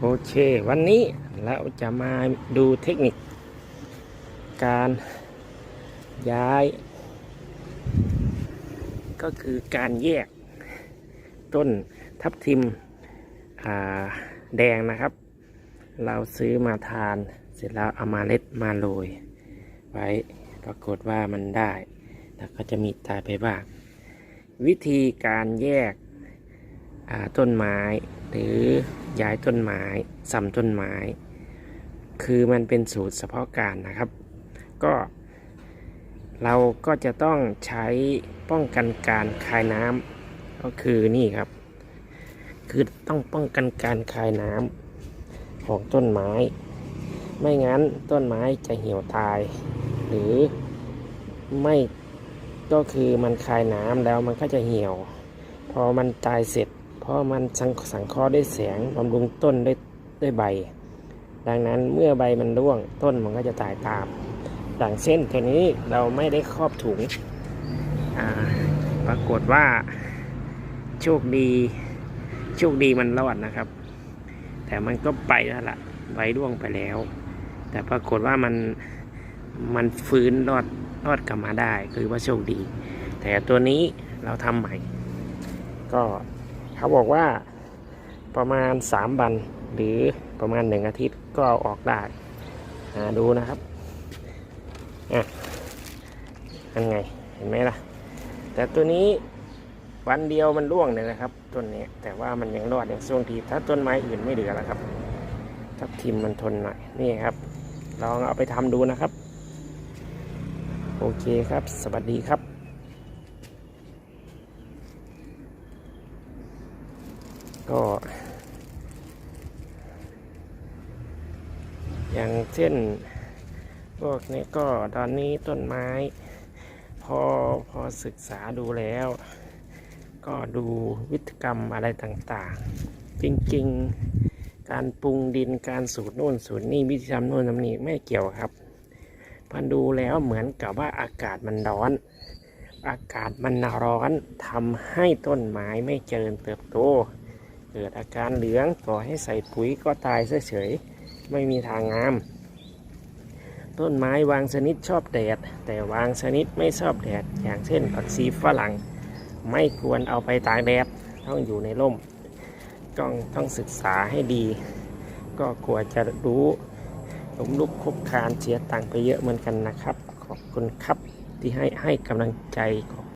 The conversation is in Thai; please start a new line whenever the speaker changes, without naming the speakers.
โอเค วันนี้เราจะมาดูเทคนิค การย้าย ก็คือการแยกต้นทับทิมแดงนะครับ เราซื้อมาทานเสร็จแล้วเอามาเล็ดมาโรย ไว้ปรากฏว่ามันได้แต่ก็จะมีตายไปบ้าง วิธีการแยกต้นไม้ หรือย้ายต้นไม้ซ้ำต้นไม้ คือมันเป็นสูตรเฉพาะการนะครับ ก็เราก็จะต้องใช้ป้องกันการคายน้ำก็คือนี่ครับ คือต้องป้องกันการคายน้ำของต้นไม้ ไม่งั้นต้นไม้จะเหี่ยวตาย หรือไม่ก็คือมันคายน้ำแล้วมันก็จะเหี่ยว พอมันตายเสร็จ ราะมันสังสังเคราะห์ด้วยแสงบำรุงต้นด้วยด้วยใบ ดังนั้นเมื่อใบมันร่วงต้นมันก็จะตายตามดังเช่นตัวนี้เราไม่ได้ครอบถุงปรากฏว่าโชคดีโชคดีมันรอดนะครับ แต่มันก็ไปแล้วล่ะใบร่วงไปแล้ว แต่ปรากฏว่ามันมันฟื้นรอดรอดกลับมาได้คือว่าโชคดี แต่ตัวนี้เราทำใหม่ ก็ เขาบอกว่าประมาณ 3 วัน หรือประมาณหนึ่งอาทิตย์ก็เอาออกได้หาดูนะครับอะอันไงเห็นไหมล่ะ แต่ตัวนี้วันเดียวมันร่วงเลยนะครับต้นนี้แต่ว่ามันยังรอดอย่างช่วงทีถ้าต้นไม้อื่นไม่เหลือแล้วครับทับทิมมันทนหน่อยนี่ครับ ลองเอาไปทำดูนะครับ โอเคครับ สวัสดีครับ ก็อย่างเช่นพวกนี้ก็ตอนนี้ต้นไม้ พอพอศึกษาดูแล้ว ก็ดูวิธีกรรมอะไรต่างๆ จริงๆ การปรุงดินการสูตรโน่นสูตรนี่วิธีทำโน่นทำนี่ไม่เกี่ยวครับพอดูแล้วเหมือนกับว่าอากาศมันร้อน อากาศมันร้อนทำให้ต้นไม้ไม่เจริญเติบโต เกิดอาการเหลืองต่อให้ใส่ปุ๋ยก็ตายเฉยๆไม่มีทางงาม ต้นไม้วางชนิดชอบแดด แต่วางชนิดไม่ชอบแดด อย่างเช่นผักชีฝรั่ง ไม่ควรเอาไปตากแดดต้องอยู่ในร่มต้องต้องศึกษาให้ดี ก็กลัวจะรู้ล้มลุกคลุกคานเสียตังไปเยอะเหมือนกันนะครับ ขอบคุณครับที่ให้ให้กำลังใจขอบ